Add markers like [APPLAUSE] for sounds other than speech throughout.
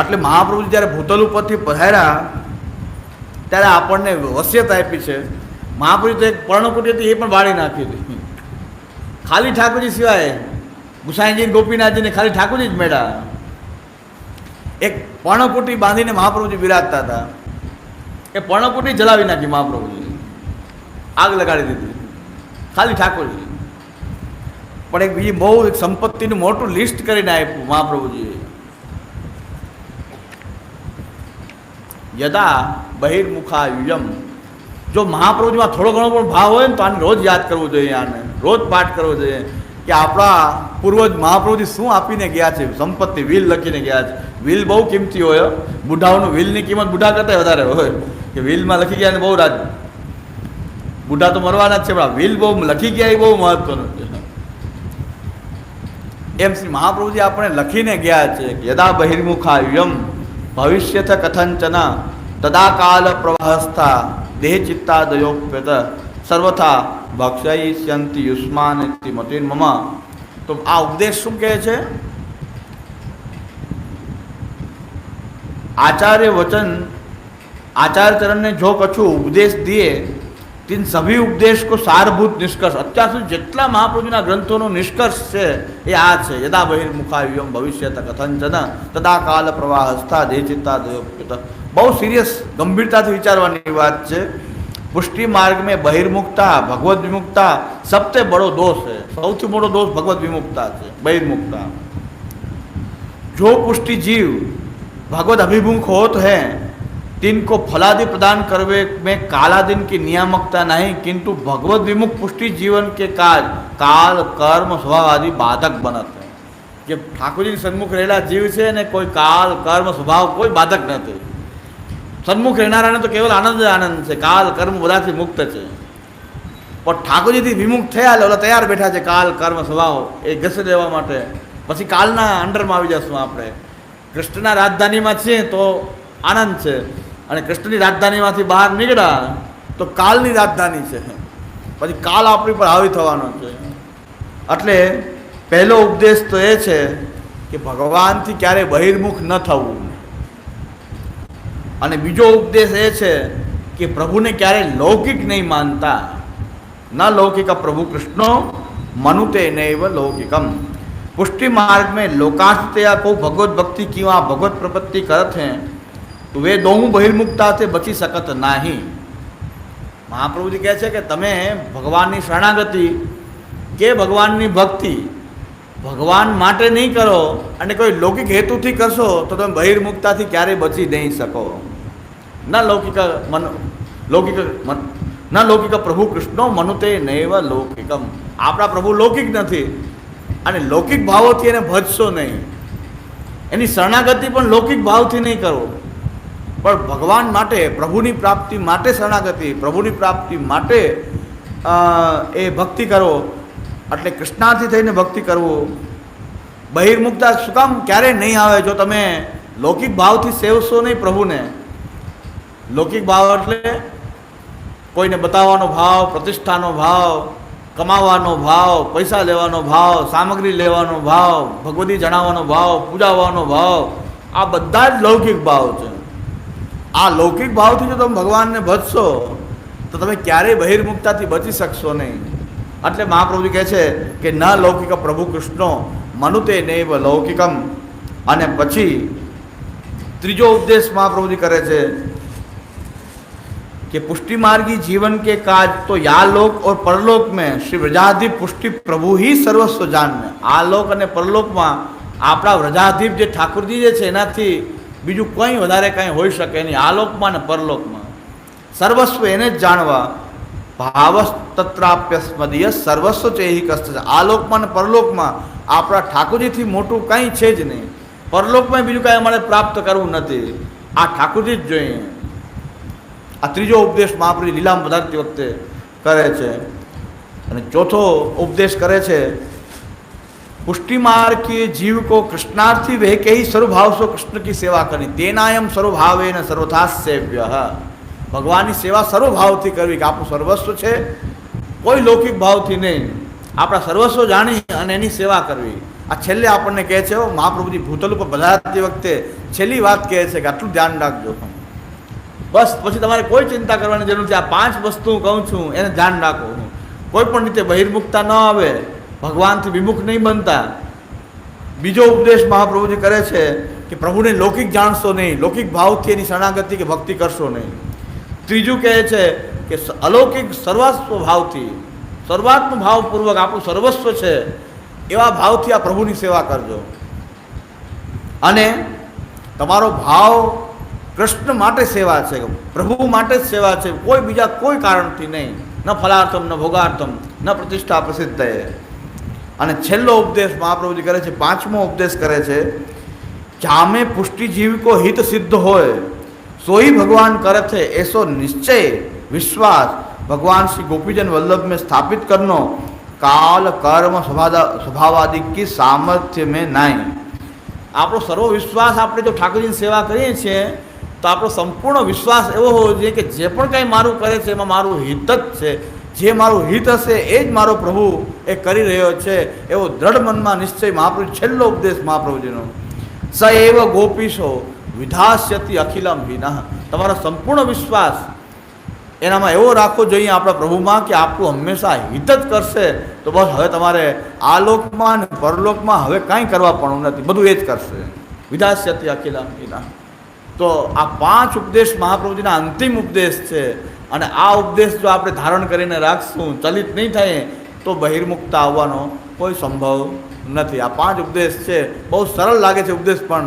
એટલે મહાપ્રભુજી જ્યારે ભૂતલ ઉપરથી પધાર્યા, ત્યારે આપણને વસિયત આપી છે. મહાપ્રભુ તો એક પર્ણકુટી હતી, એ પણ વાળી નાખી હતી. ખાલી ઠાકોરજી સિવાય ગુસાઈજી ગોપીનાથજીને ખાલી ઠાકોરજી જ મેળા. એક પર્ણકુટી બાંધીને મહાપ્રભુજી બિરાજતા હતા. એ પર્ણકુટી જલાવી નાખી મહાપ્રભુજી. આગ લગાડી દીધી. ખાલી ઠાકોરજી. પણ એક બીજી બહુ એક સંપત્તિનું મોટું લિસ્ટ કરીને આપ્યું મહાપ્રભુજીએ. યદા બહિર્મુખા યુયમ જો મહાપ્રભુજીમાં થોડો ઘણો પણ ભાવ હોય ને તો આને રોજ યાદ કરવો જોઈએ આને, રોજ પાઠ કરવો જોઈએ કે આપણા પૂર્વજ મહાપ્રભુજી શું આપીને ગયા છે, સંપત્તિ, વિલ લખીને ગયા છે. વિલ બહુ કિંમતી હોય. બુઢાઓનું વિલની કિંમત બુઢા કરતાં વધારે હોય. કે વિલમાં લખી ગયા ને બહુ રાજ. બુઢા તો મરવાના જ છે, પણ વિલ બહુ લખી ગયા એ બહુ મહત્વનું છે. એમ શ્રી મહાપ્રભુજી આપણે લખીને ગયા છે યદા બહિર્મુખા યુયમ ಭವಿಷ್ಯಥ તદાકાલ ತದಾಕಾಲ ಪ್ರವಾಹಸ್ಥ ದೇಹಚಿತ್ತಾದಯೋಪ್ಯತ સર્વથા ભક્ષયિષ્યંતિ યુષ્માન મતિન મમ તો આ ઉપદેશ શું કહે છે આચાર્ય વચન આચાર્ય ચરણને જો કછું ઉપદેશ દે दिए तीन सभी उपदेश को सारभूत निष्कर्ष અત્યાર સુધી જેટલા મહાપ્રભુના ગ્રંથોનો નિષ્કર્ષ છે એ આ છે યદા બહિર્મુખાયુમ ભવિષ્ય કથંચન તદા કાલ પ્રવાહ હસ્તા દે ચિત્તા દયોપ્યુત બહુ સિરિયસ ગંભીરતાથી વિચારવાની વાત છે પુષ્ટિ માર્ગ में બહિર્મુખતા ભગવદ વિમુખતા સબસે બડો દોષ है સૌથી મોટો દોષ ભગવદ વિમુખતા છે બહિર્મુખતા जो पुष्टि जीव भगवत अभिमुख होत है तिनको फलादि प्रदान करवे में कालादिन की नियामकता नहीं किंतु भगवत विमुख पुष्टि जीवन के काज काल कर्म स्वभाव आदि बाधक बनत है જે ઠાકોરજી સન્મુખ રહેલા જીવ છે ને કોઈ કાલ કર્મ સ્વભાવ કોઈ બાધક નથી સન્મુખ રહેનારાને તો કેવલ આનંદ જ આનંદ છે કાલ કર્મ બધાથી મુક્ત છે પણ ઠાકોરજીથી વિમુખ થયા એટલે ઓલા તૈયાર બેઠા છે કાલ કર્મ સ્વભાવ એ ઘસી દેવા માટે પછી કાલના અંડરમાં આવી જશું આપણે કૃષ્ણના રાજધાનીમાં છીએ તો આનંદ છે અને કૃષ્ણની રાજધાનીમાંથી બહાર નીકળ્યા તો કાલની રાજધાની છે પછી કાલ આપણી પર હાવી થવાનો છે એટલે પહેલો ઉપદેશ તો એ છે કે ભગવાનથી ક્યારે બહિર્મુખ ન થવું અને બીજો ઉપદેશ એ છે કે પ્રભુને ક્યારે લૌકિક નહીં માનતા ન लौकिक प्रभु कृष्णो मनुते नैव लौकिकम पुष्टि मार्ग में लोकाश्रतया को भगवत भक्ति की वहाँ भगवत प्रपत्ति करत हैं વે દોહું બહિર્મુક્તાથી બચી શકત નહીં. મહાપ્રભુજી કહે છે કે તમે ભગવાનની શરણાગતિ કે ભગવાનની ભક્તિ ભગવાન માટે નહીં કરો અને કોઈ લૌકિક હેતુથી કરશો તો તમે બહિર્મુક્તાથી ક્યારેય બચી નહીં શકો. ન લૌકિક મન લૌકિક મન, ન લૌકિક પ્રભુ કૃષ્ણો મનુતે નૈવ લૌકિકમ. આપણા પ્રભુ લૌકિક નથી અને લૌકિક ભાવોથી એને ભજશો નહીં. એની શરણાગતિ પણ લૌકિક ભાવથી નહીં કરો. પણ ભગવાન માટે, પ્રભુની પ્રાપ્તિ માટે શરણાગતિ, પ્રભુની પ્રાપ્તિ માટે એ ભક્તિ કરો. એટલે કૃષ્ણાર્થી થઈને ભક્તિ કરવું. બહિર્મુખતા શું કામ? ક્યારેય નહીં આવે જો તમે લૌકિક ભાવથી સેવશો નહીં પ્રભુને. લૌકિક ભાવ એટલે કોઈને બતાવવાનો ભાવ, પ્રતિષ્ઠાનો ભાવ, કમાવાનો ભાવ, પૈસા લેવાનો ભાવ, સામગ્રી લેવાનો ભાવ, ભગવતી જણાવવાનો ભાવ, પૂજાવાનો ભાવ. આ બધા જ લૌકિક ભાવ છે. આ લૌકિક ભાવથી જો તમે ભગવાનને ભજશો તો તમે ક્યારેય બહિર્મુખતાથી બચી શકશો નહીં એટલે મહાપ્રભુજી કહે છે કે ન લૌકિક પ્રભુ કૃષ્ણો મનુતે નૈવ લૌકિકમ અને પછી ત્રીજો ઉપદેશ મહાપ્રભુજી કરે છે कि पुष्टि मार्गी जीवन के काज तो या लोक और परलोक में श्री व्रजाधिप पुष्टि प्रभु ही સર્વસ્વ જાણને આ લોક અને પરલોકમાં આપણા વ્રજાધિપ જે ઠાકુરજી જે છે એનાથી બીજું કંઈ વધારે કાંઈ હોઈ શકે નહીં. આલોકમાં ને પરલોકમાં. સર્વસ્વ એને જ જાણવા ભાવસ્તત્રાપ્ય સ્મદીય સર્વસ્વ એ કષ્ટ આ આલોકમાં ને પરલોકમાં આપણા ઠાકોરજીથી મોટું કંઈ છે જ નહીં. પરલોકમાં બીજું કાંઈ અમારે પ્રાપ્ત કરવું નથી. આ ઠાકોરજી જ જોઈએ. આ ત્રીજો ઉપદેશ મહાપ્રભુ લીલામ પધારતી વખતે કરે છે. અને ચોથો ઉપદેશ કરે છે પુષ્ટિ માર્ગ કે જીવ को कृष्णार्थी वह के ही स्वभाव से कृष्ण की सेवा करनी तेनायम स्वभावे न सर्वथा सेव्य ભગવાનની સેવા સર્વભાવથી કરવી કે આપણું સર્વસ્વ છે કોઈ લૌકિક ભાવથી નહીં આપણા સર્વસ્વ જાણી અને એની સેવા કરવી આ છેલ્લે આપણને કહે છે "ઓ મહાપ્રભુજી ભૂતલ ઉપર પધારતી વખતે છેલ્લી વાત કહે છે કે આટલું ધ્યાન રાખજો બસ પછી તમારે કોઈ ચિંતા કરવાની જરૂર નથી આ પાંચ વસ્તુ હું કહું છું એને ધ્યાન રાખો કોઈ પણ રીતે બહિર્મુખતા ન આવે ભગવાનથી વિમુખ નહીં બનતા. બીજો ઉપદેશ મહાપ્રભુજી કરે છે કે પ્રભુને લૌકિક જાણશો નહીં, લૌકિક ભાવથી એની શરણાગતિ કે ભક્તિ કરશો નહીં. ત્રીજું કહે છે કે અલૌકિક સર્વસ્વ ભાવથી, સર્વાત્મ ભાવપૂર્વક આપણું સર્વસ્વ છે, એવા ભાવથી આ પ્રભુની સેવા કરજો. અને તમારો ભાવ કૃષ્ણ માટે સેવા છે, પ્રભુ માટે જ સેવા છે, કોઈ બીજા કોઈ કારણથી નહીં. ન ફલાર્થમ, ન ભોગાર્થમ, ન પ્રતિષ્ઠા પ્રસિદ્ધ અને છેલ્લો ઉપદેશ મહાપ્રભુજી કરે છે, પાંચમો ઉપદેશ કરે છે, જામે પુષ્ટિજીવકો હિત સિદ્ધ હોય, સોઈ ભગવાન કરે છે, એસો નિશ્ચય, વિશ્વાસ. ભગવાન શ્રી ગોપીજન વલ્લભ મેં સ્થાપિત કરનો. કાલ કર્મ સ્વભાવાદિક કી સામર્થ્ય મેં નહીં આપણો સર્વ વિશ્વાસ આપણે જો ઠાકોરજીની સેવા કરીએ છીએ, તો આપણો સંપૂર્ણ વિશ્વાસ એવો હોવો જોઈએ કે જે પણ કાંઈ મારું કરે છે, એમાં મારું હિત જ છે. જે મારું હિત હશે એ જ મારો પ્રભુ એ કરી રહ્યો છે, એવો દ્રઢ મનમાં નિશ્ચય મહાપ્રભુ, છેલ્લો ઉપદેશ મહાપ્રભુજીનો. સ એવ ગોપીશો વિધાસ્યતિ અખિલમ વિના તમારો સંપૂર્ણ વિશ્વાસ એનામાં એવો રાખવો જોઈએ આપણા પ્રભુમાં કે આપણું હંમેશા હિત જ કરશે, તો બસ હવે તમારે આ લોકમાં અને પરલોકમાં હવે કાંઈ કરવા પણ નથી, બધું એ જ કરશે. વિધાસ્યતિ અખિલમ વિના તો આ પાંચ ઉપદેશ મહાપ્રભુજીના અંતિમ ઉપદેશ છે. અને આ ઉપદેશ જો આપણે ધારણ કરીને રાખશું, ચલિત નહીં થાય, તો બહિર્મુક્તા આવવાનો કોઈ સંભવ નથી. આ પાંચ ઉપદેશ છે. બહુ સરળ લાગે છે ઉપદેશ પણ.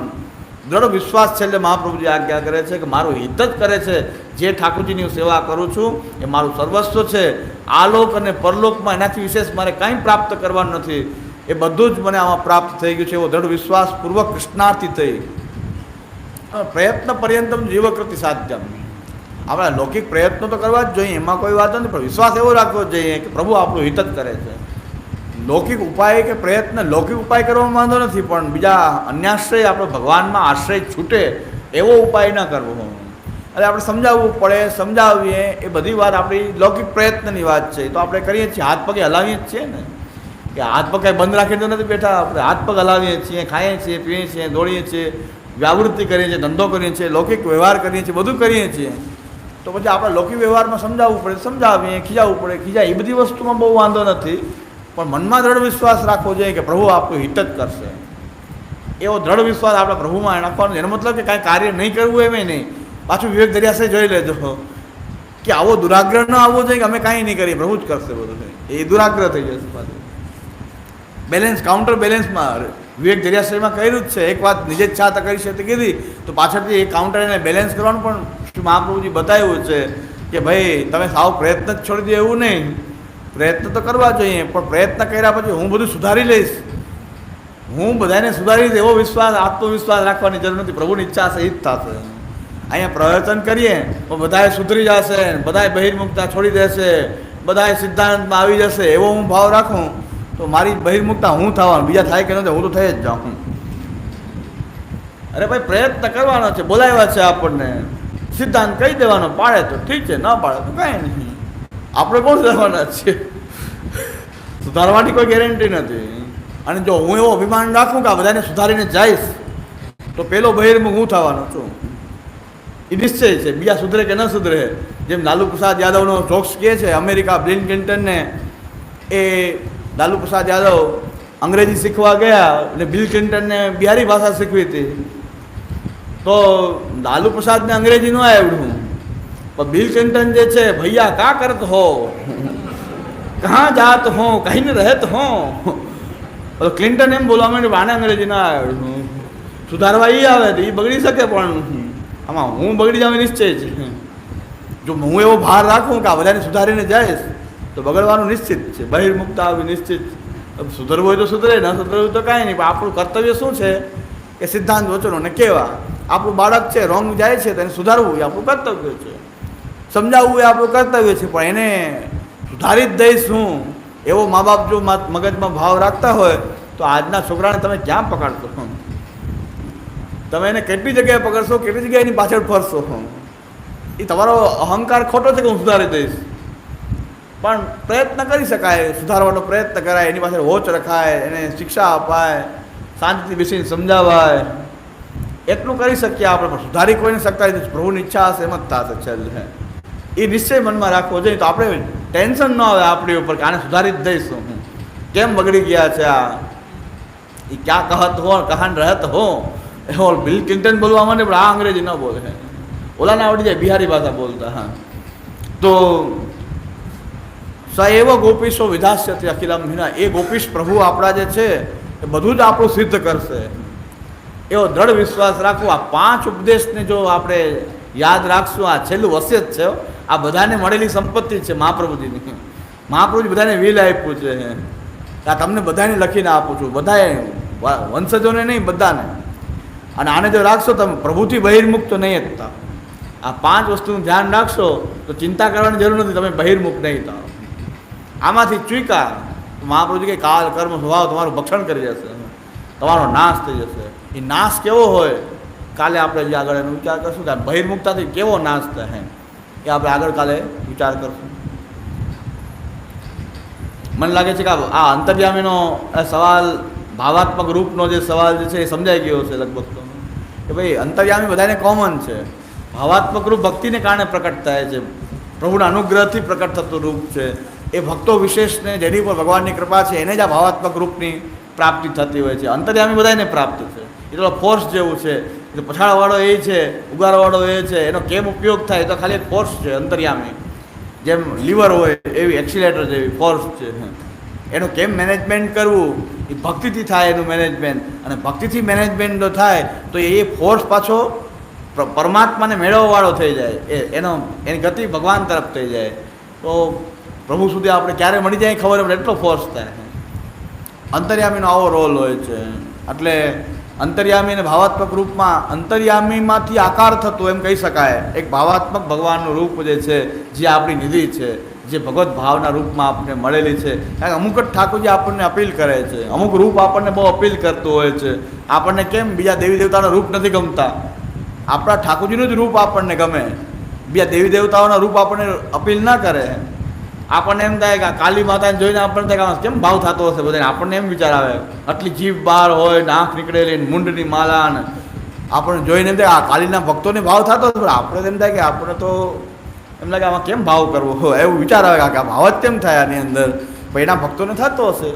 દ્રઢ વિશ્વાસ છેલ્લે મહાપ્રભુજી આજ્ઞા કરે છે કે મારું હિત જ કરે છે. જે ઠાકોરજીની હું સેવા કરું છું, એ મારું સર્વસ્વ છે. આલોક અને પરલોકમાં એનાથી વિશેષ મારે કાંઈ પ્રાપ્ત કરવાનું નથી. એ બધું જ મને આમાં પ્રાપ્ત થઈ ગયું છે. એવો દ્રઢ વિશ્વાસપૂર્વક કૃષ્ણાર્થી થઈ. પ્રયત્ન પર્યંતમ જીવકૃતિ સાધ્યમ. આપણે લૌકિક પ્રયત્નો તો કરવા જ જોઈએ, એમાં કોઈ વાત નથી, પણ વિશ્વાસ એવો રાખવો જોઈએ કે પ્રભુ આપણું હિત જ કરે છે. લૌકિક ઉપાય કે પ્રયત્ન, લૌકિક ઉપાય કરવામાં વાંધો નથી, પણ બીજા અન્યાશ્રય આપણે ભગવાનમાં આશ્રય છૂટે એવો ઉપાય ન કરવો. એટલે આપણે સમજાવવું પડે, સમજાવીએ, એ બધી વાત આપણી લૌકિક પ્રયત્નની વાત છે. તો આપણે કરીએ છીએ, હાથ પગે હલાવીએ જ છીએ ને. કે હાથ પગ કાંઈ બંધ રાખીને તો નથી બેઠા, આપણે હાથ પગ હલાવીએ છીએ, ખાઈએ છીએ, પીએ છીએ, દોડીએ છીએ, વ્યાવૃત્તિ કરીએ છીએ, ધંધો કરીએ છીએ, લૌકિક વ્યવહાર કરીએ છીએ, બધું કરીએ છીએ. તો પછી આપણે લૌકિક વ્યવહારમાં સમજાવવું પડે, સમજાવીએ, ખીજાવવું પડે. ખીજાય એ બધી વસ્તુમાં બહુ વાંધો નથી. પણ મનમાં દ્રઢ વિશ્વાસ રાખવો જોઈએ કે પ્રભુ આપણું હિત જ કરશે. એવો દ્રઢ વિશ્વાસ આપણે પ્રભુમાં રાખવાનો એનો મતલબ કે કાંઈ કાર્ય નહીં કરવું એમ નહીં. પાછું વિવેક દરિયાસે જોઈ લેજો. કે આવો દુરાગ્રહ ન આવવો જોઈએ કે અમે કાંઈ નહીં કરીએ. પ્રભુ જ કરશે બધું એ દુરાગ્રહ થઈ જશે પાછું. બેલેન્સ કાઉન્ટર બેલેન્સમાં વિવેક દરિયાશ્રયમાં કર્યું જ છે. એક વાત નિજે છાતા કરી છે તે કીધી. તો પાછળથી એ કાઉન્ટર એને બેલેન્સ કરવાનું પણ મહાપ્રભુજી બતાવ્યું છે કે ભાઈ, તમે સાવ પ્રયત્ન જ છોડી દો એવું નહીં. પ્રયત્ન તો કરવા જોઈએ, પણ પ્રયત્ન કર્યા પછી હું બધું સુધારી લઈશ. હું બધાને સુધારી એવો વિશ્વાસ, આત્મવિશ્વાસ રાખવાની જરૂર નથી. પ્રભુની ઈચ્છા હશે એ જ થશે. અહીંયા પ્રવચન કરીએ તો બધાએ સુધરી જશે બધાએ બહિર્મુખતા છોડી દેશે બધાએ સિદ્ધાંતમાં આવી જશે, એવો હું ભાવ રાખું, તો મારી બહિર્મુખતા હું થવાનું, બીજા થાય કે ન હું તો થઈ જ જાઉં. અરે ભાઈ, પ્રયત્ન કરવાનો છે, બોલાવ્યા છે આપણને. સિદ્ધાંત કહી દેવાનો પાડે તો ઠીક છે, ન પાડે તો કાંઈ નહીં. આપણે કોણ સુધારવાના છીએ? સુધારવાની કોઈ ગેરંટી નથી. અને જો હું એવો અભિમાન રાખું કે આ બધાને સુધારીને જઈશ, તો પેલો બહિર્મુખ હું થવાનો છું? એ નિશ્ચય છે, બીજા સુધરે કે ન સુધરે? જેમ લાલુ પ્રસાદ યાદવનો જોક્સ કહે છે, અમેરિકા બ્લિન ક્લિન્ટનને, એ લાલુ પ્રસાદ યાદવ અંગ્રેજી શીખવા ગયા એટલે બિલ ક્લિન્ટનને બિહારી ભાષા શીખવી હતી. તો લાલુ પ્રસાદને અંગ્રેજી ન આવડ્યું પણ બિલ ક્લિન્ટન જે છે, ભૈયા, કા કરત હો? કહા જાત હો? કહીને ને રહેત હો? ક્લિન્ટન એમ બોલવા માંડે વાને અંગ્રેજી ના આવડ્યું સુધારવા એ આવે તો એ બગડી શકે પણ. આમાં હું બગડી જાવ નિશ્ચય છે. જો હું એવો ભાર રાખું કે આ બધાને સુધારીને જઈશ, તો બગડવાનું નિશ્ચિત છે. બહિર્મુક્ત આવી નિશ્ચિત. સુધરવું હોય તો સુધરે, ન સુધરવું તો કાંઈ નહીં. પણ આપણું કર્તવ્ય શું છે? કે સિદ્ધાંત વચનોને કેવા? આપણું બાળક છે, રોંગ જાય છે તેને સુધારવું એ આપણું કર્તવ્ય છે. સમજાવવું એ આપણું કર્તવ્ય છે, પણ એને સુધારી જ દઈશ હું. એવો મા બાપ જો મગજમાં ભાવ રાખતા હોય, તો આજના છોકરાને તમે ક્યાં પકડશો? તમે એને કેટલી જગ્યાએ પકડશો, કેટલી જગ્યાએ એની પાછળ ફરશો? એ તમારો અહંકાર ખોટો છે કે હું સુધારી દઈશ? પણ પ્રયત્ન કરી શકાય, સુધારવાનો પ્રયત્ન કરાય, એની પાસે હોચ રખાય, એને શિક્ષા અપાય, શાંતિથી બેસીને સમજાવાય. એટલું કરી શકીએ આપણે, પણ સુધારી કોઈ નહીં શકતા નથી. પ્રભુની ઈચ્છા હશે, એમ જ થશે છેલ્લે. એ નિશ્ચય મનમાં રાખવો જોઈએ. તો આપણે ટેન્શન ન આવે આપણી ઉપર કે આને સુધારી જ દઈશું હું. કેમ બગડી ગયા છે આ? એ ક્યાં કહત હો, કહાન રહત હો? એ ઓલ બિલ ક્લિન્ટન બોલવા માંડે, પણ આ અંગ્રેજી ન બોલે. ઓલાને આવડી જાય બિહારી ભાષા બોલતા, હા. તો સ એવો ગોપીશો વિધાસ્યથી અખિલમ હિના એ ગોપીશ પ્રભુ આપણા જે છે, એ બધું જ આપણું સિદ્ધ કરશે. એવો દ્રઢ વિશ્વાસ રાખવો. આ પાંચ ઉપદેશને જો આપણે યાદ રાખશું, આ છેલ્લું વસિયત છે આ બધાને મળેલી સંપત્તિ છે મહાપ્રભુજીની. મહાપ્રભુજી બધાને વિલ આપ્યું છે. આ તમને બધાને લખીને આપું છું. બધાએ વંશજોને નહીં, બધાને. અને આને જો રાખશો તમે પ્રભુથી તો નહીં જ આ પાંચ વસ્તુનું ધ્યાન રાખશો તો ચિંતા કરવાની જરૂર નથી, તમે બહિર્મુખ નહીં થાવ. આમાંથી ચૂકા મહાપ્રભુજી કે કાલ કર્મ સ્વભાવ તમારું ભક્ષણ કરી જશે તમારો નાશ થઈ જશે. એ નાશ કેવો હોય? કાલે આપણે જે આગળ એનો વિચાર કરશું કે બહિર્મુખતાથી કેવો નાશ થાય એ આપણે આગળ કાલે વિચાર કરશું. મને લાગે છે કે આ અંતર્યામીનો સવાલ, ભાવાત્મક રૂપનો જે સવાલ જે છે એ સમજાઈ ગયો છે લગભગ તો. કે ભાઈ, અંતર્યામી બધાને કોમન છે. ભાવાત્મક રૂપ ભક્તિને કારણે પ્રકટ થાય છે. પ્રભુના અનુગ્રહથી પ્રકટ થતું રૂપ છે. એ ભક્તો વિશેષને જેની પર ભગવાનની કૃપા છે, એને જ આ ભાવાત્મક રૂપની પ્રાપ્તિ થતી હોય છે. અંતર્યામી બધાને પ્રાપ્ત છે. એ તો ફોર્સ જેવું છે. પછાડવાળો એ છે, ઉગારવાળો એ છે, એનો કેમ ઉપયોગ થાય તો ખાલી ફોર્સ છે અંતર્યામી. જેમ લીવર હોય એવી એક્સિલેટર જેવી ફોર્સ છે. એનું કેમ મેનેજમેન્ટ કરવું? એ ભક્તિથી થાય એનું મેનેજમેન્ટ અને ભક્તિથી મેનેજમેન્ટ જો થાય, તો એ ફોર્સ પાછો પ્ર- પરમાત્માને મેળવવાવાળો થઈ જાય. એ, એનો, એની ગતિ ભગવાન તરફ થઈ જાય. તો પ્રભુ સુધી આપણે ક્યારે મળી જાય ખબર પડે, એટલો ફોર્સ થાય. અંતર્યામીનો આવો રોલ હોય છે. એટલે અંતર્યામી અને ભાવાત્મક રૂપમાં અંતર્યામીમાંથી આકાર થતો એમ કહી શકાય. એક ભાવાત્મક ભગવાનનું રૂપ જે છે, જે આપણી નિધિ છે, જે ભગવત ભાવના રૂપમાં આપણને મળેલી છે. કારણ કે અમુક જ ઠાકોરજી આપણને અપીલ કરે છે. અમુક રૂપ આપણને બહુ અપીલ કરતું હોય છે. આપણને કેમ બીજા દેવી દેવતાના રૂપ નથી ગમતા? આપણા ઠાકોરજીનું જ રૂપ આપણને ગમે. બીજા દેવી દેવતાઓના રૂપ આપણને અપીલ ના કરે. આપણને એમ થાય કે કાલી માતાને જોઈને આપણને થાય કેમ ભાવ થતો હશે બધાને? આપણને એમ વિચાર આવે, આટલી જીભ બહાર હોય ને આંખ નીકળેલી મુંડની માલા ને આપણને જોઈને એમ થાય આ કાલીના ભક્તોને ભાવ થતો હશે. પણ આપણે એમ થાય કે આપણે તો એમ લાગે આમાં કેમ ભાવ કરવો? એવું વિચાર આવે કે આ ભાવ જ કેમ થાય આની અંદર? પણ એના ભક્તોને થતો હશે.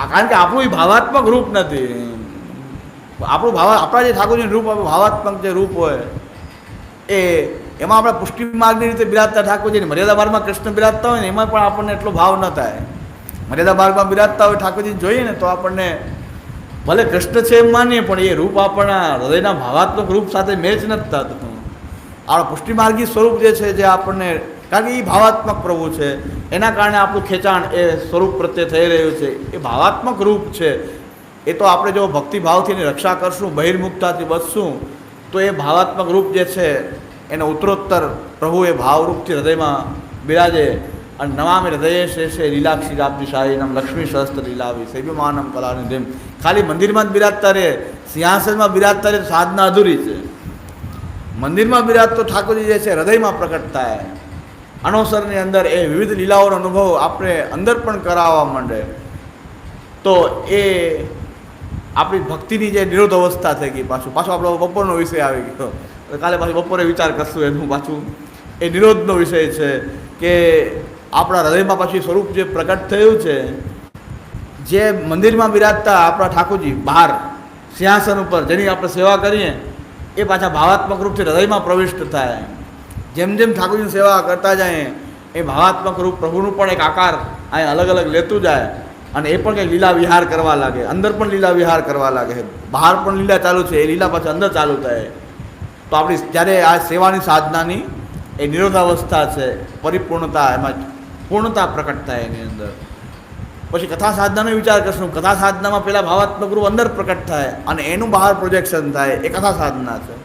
આ કારણ કે આપણું એ ભાવાત્મક રૂપ નથી. આપણું ભાવ આપણા જે ઠાકોરજીનું રૂપ ભાવાત્મક જે રૂપ હોય, એ એમાં આપણે પુષ્ટિ માર્ગની રીતે બિરાજતા ઠાકોરજીની મર્યાદા માર્ગમાં કૃષ્ણ બિરાજતા હોય ને, એમાં પણ આપણને એટલો ભાવ ન થાય. મર્યાદા માર્ગમાં બિરાજતા હોય ઠાકોરજી જોઈએ ને, તો આપણને ભલે કૃષ્ણ છે એમ માનીએ, પણ એ રૂપ આપણા હૃદયના ભાવાત્મક રૂપ સાથે મેચ નથી થતું. આપણા પુષ્ટિ માર્ગી સ્વરૂપ જે છે, જે આપણને, કારણ કે એ ભાવાત્મક પ્રભુ છે, એના કારણે આપણું ખેંચાણ એ સ્વરૂપ પ્રત્યે થઈ રહ્યું છે. એ ભાવાત્મક રૂપ છે. એ તો આપણે જો ભક્તિભાવથી એની રક્ષા કરશું, બહિર્મુખતાથી બચશું તો એ ભાવાત્મક રૂપ જે છે એને ઉત્તરોત્તર પ્રભુ એ ભાવરૂપથી હૃદયમાં બિરાજે અને નવામી હૃદય શેષે લીલાક્ષી રાપજી શાહી નામ લક્ષ્મી સહસ્ત્ર લીલાવી કલાની કલાનિધિમ ખાલી મંદિરમાં જ બિરાજતા રહે, સિંહાસનમાં બિરાજતા રહે સાધના અધૂરી છે. મંદિરમાં બિરાજ તો ઠાકોરજી જે છે, હૃદયમાં પ્રકટ થાય. અણોસરની અંદર એ વિવિધ લીલાઓનો અનુભવ આપણે અંદર પણ કરાવવા માંડે. તો એ આપણી ભક્તિની જે નિરોધ અવસ્થા થઈ ગઈ પાછું. પાછો આપણો બપોરનો વિષય આવી ગયો. કાલે પાછું બપોરે વિચાર કરશું એનું પાછું. એ નિરોધનો વિષય છે કે આપણા હૃદયમાં પાછી સ્વરૂપ જે પ્રગટ થયું છે, જે મંદિરમાં બિરાજતા આપણા ઠાકોરજી બહાર, સિંહાસન ઉપર જેની આપણે સેવા કરીએ, એ પાછા ભાવાત્મક રૂપથી હૃદયમાં પ્રવિષ્ટ થાય. જેમ જેમ ઠાકોરજીની સેવા કરતા જાય, એ ભાવાત્મક રૂપ પ્રભુનું પણ એક આકાર અહીં અલગ અલગ લેતું જાય અને એ પણ કંઈક લીલા વિહાર કરવા લાગે, અંદર પણ લીલા વિહાર કરવા લાગે. બહાર પણ લીલા ચાલુ છે, એ લીલા પાછા અંદર ચાલુ થાય. તો આપણી જ્યારે આ સેવાની સાધનાની એ નિરોધાવસ્થા છે, પરિપૂર્ણતા, એમાં પૂર્ણતા પ્રકટ થાય એની અંદર. પછી કથા સાધનાનો વિચાર કરશું. કથા સાધનામાં પહેલાં ભાવાત્મક રૂપ અંદર પ્રકટ થાય અને એનું બહાર પ્રોજેક્શન થાય. એ કથા સાધના છે.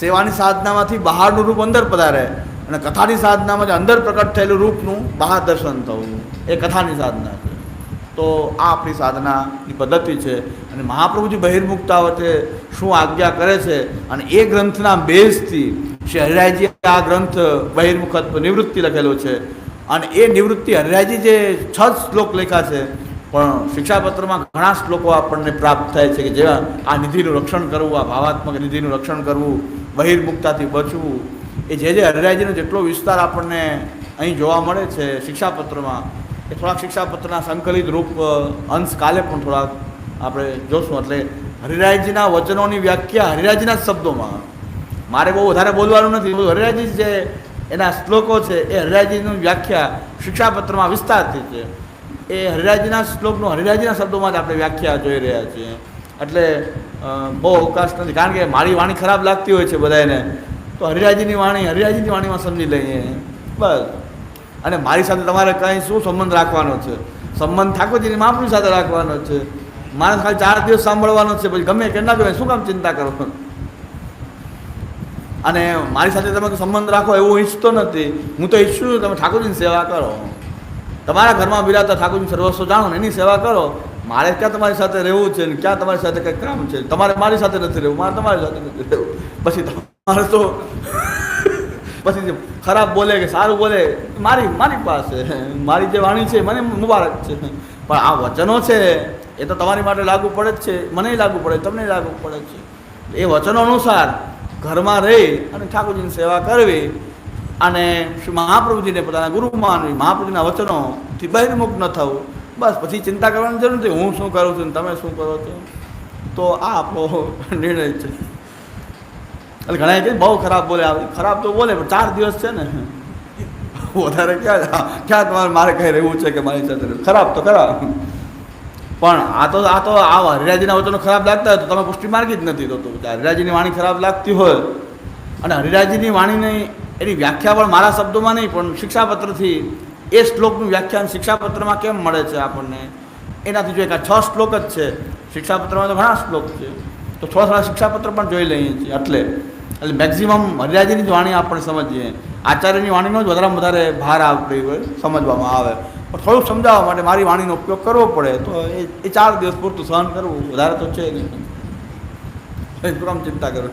સેવાની સાધનામાંથી બહારનું રૂપ અંદર પધારે અને કથાની સાધનામાં જે અંદર પ્રકટ થયેલું રૂપનું બહાર દર્શન થવું. એ કથાની સાધના છે. તો આ આપણી સાધનાની પદ્ધતિ છે. અને મહાપ્રભુજી બહિર્મુખતા વચ્ચે શું આજ્ઞા કરે છે અને એ ગ્રંથના બેઝથી શ્રી હરિરાયજી આ ગ્રંથ બહિર્મુખત નિવૃત્તિ લખેલો છે. અને એ નિવૃત્તિ હરિરાયજી જે છ શ્લોક લખ્યા છે, પણ શિક્ષાપત્રમાં ઘણા શ્લોકો આપણને પ્રાપ્ત થાય છે કે જેવા આ નિધિનું રક્ષણ કરવું, આ ભાવાત્મક નિધિનું રક્ષણ કરવું બહિર્મુક્તાથી બચવું, એ જે જે હરિરાયજીનો જેટલો વિસ્તાર આપણને અહીં જોવા મળે છે શિક્ષાપત્રમાં એ થોડાક શિક્ષાપત્રના સંકલિત રૂપ અંશ કાલે પણ થોડાક આપણે જોશું. એટલે હરિરાયજીના વચનોની વ્યાખ્યા હરિરાયજીના શબ્દોમાં. મારે બહુ વધારે બોલવાનું નથી હરિરાયજી જે એના શ્લોકો છે, એ હરિરાયજીની વ્યાખ્યા શિક્ષાપત્રમાં વિસ્તારથી છે. એ હરિરાયજીના શ્લોકનું હરિરાયજીના શબ્દોમાં જ આપણે વ્યાખ્યા જોઈ રહ્યા છીએ. એટલે બહુ અવકાશ નથી, કારણ કે મારી વાણી ખરાબ લાગતી હોય છે બધાને તો હરિરાયજીની વાણી, હરિરાયજીની વાણીમાં સમજી લઈએ. બસ. અને મારી સાથે તમારે કંઈ શું સંબંધ રાખવાનો છે? સંબંધ ઠાકોરજીની મહાપુરુષ સાથે રાખવાનો છે? માણસ ખાલી ચાર દિવસ સાંભળવાનો છે, પછી ગમે કે ના ગમે, શું કામ ચિંતા કરો? અને મારી સાથે તમે સંબંધ રાખો એવું ઈચ્છતો નથી. હું તો ઈચ્છું છું તમે ઠાકોરજીની સેવા કરો. તમારા ઘરમાં બિરાતા ઠાકોરજી સર્વસ્વ જાણો ને, એની સેવા કરો. મારે ક્યાં તમારી સાથે રહેવું છે ને, ક્યાં તમારી સાથે કંઈક કામ છે? તમારે મારી સાથે નથી રહેવું, મારે તમારી સાથે નથી રહેવું. પછી તમારે તો પછી ખરાબ બોલે કે સારું બોલે, મારી મારી પાસે, મારી જે વાણી છે, મને મુબારક છે. પણ આ વચનો છે, એ તો તમારી માટે લાગુ પડે જ છે. મને લાગુ પડે, તમને લાગુ પડે છે. એ વચનો અનુસાર ઘરમાં રહી અને ઠાકોરજીની સેવા કરવી અને મહાપ્રભુજીને પોતાના ગુરુ માનવી મહાપ્રભુજીના વચનોથી બહિર્મુખ ન થવું. બસ, પછી ચિંતા કરવાની જરૂર નથી. હું શું કરું છું તમે શું કરો છો? તો આ આપણો નિર્ણય છે. એટલે ઘણા કે બહુ ખરાબ બોલે. ખરાબ તો બોલે પણ ચાર દિવસ છે ને. [LAUGHS] વધારે ક્યાં ક્યાં તમારે મારે કહી રહેવું છે કે મારી સાથે ખરાબ તો ખરાબ પણ આ તો આ તો આ હરિરાજીના વચનો ખરાબ લાગતા હોય તો તમે પુષ્ટિ માર્ગી જ નથી તો હરિરાજીની વાણી ખરાબ લાગતી હોય. અને હરિરાજીની વાણીની એની વ્યાખ્યા પણ મારા શબ્દોમાં નહીં પણ શિક્ષાપત્રથી એ શ્લોકનું વ્યાખ્યાન શિક્ષાપત્રમાં કેમ મળે છે આપણને? એનાથી જોઈએ કે છ શ્લોક જ છે. શિક્ષાપત્રમાં તો ઘણા શ્લોક છે. તો થોડા થોડા શિક્ષાપત્ર પણ જોઈ લઈએ છીએ. એટલે એટલે મેક્ઝિમમ હરિરાજીની જ વાણી આપણે સમજીએ. આચાર્યની વાણીનો જ વધારેમાં વધારે ભાર આપણી સમજવામાં આવે. પણ થોડુંક સમજાવવા માટે મારી વાણીનો ઉપયોગ કરવો પડે, તો એ ચાર દિવસ પૂરતું સહન કરવું વધારે તો છે નહીં. ચિંતા કરો